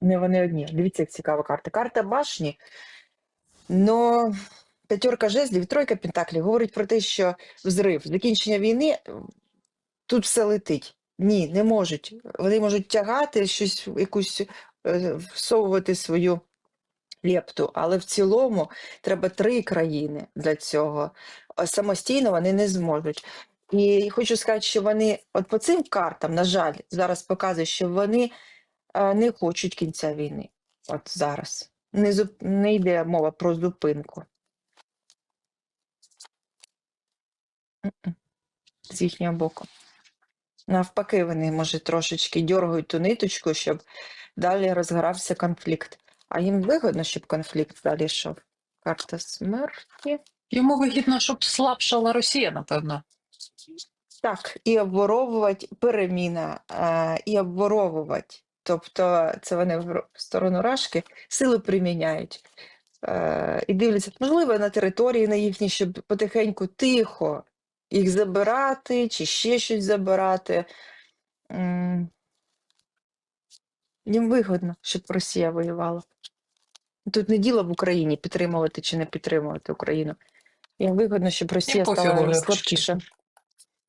Не вони одні. Дивіться, як цікава карта. Карта башні. Но п'ятерка жезлів, тройка пентаклів говорить про те, що взрив, закінчення війни, тут все летить. Ні, не можуть. Вони можуть тягати щось, якусь е, всовувати свою лепту, але в цілому треба три країни для цього. Самостійно вони не зможуть. І хочу сказати, що вони, от по цим картам, на жаль, зараз показує, що вони е, не хочуть кінця війни. От зараз. Не, зуп... не йде мова про зупинку. З їхнього боку. Навпаки, вони, може, трошечки дергають ту ниточку, щоб далі розгорався конфлікт. А їм вигодно, щоб конфлікт далі йшов. Карта смерті. Йому вигідно, щоб слабшала Росія, напевно. Так, і обворовувати переміна, е, і обворовувати. Тобто це вони в сторону Рашки силу приміняють. Е, і дивляться, можливо, на території на їхній, щоб потихеньку тихо їх забирати, чи ще щось забирати. Їм вигодно, щоб Росія воювала. Тут не діло в Україні підтримувати чи не підтримувати Україну. Їм вигодно, щоб Росія стала якщо слабкіша.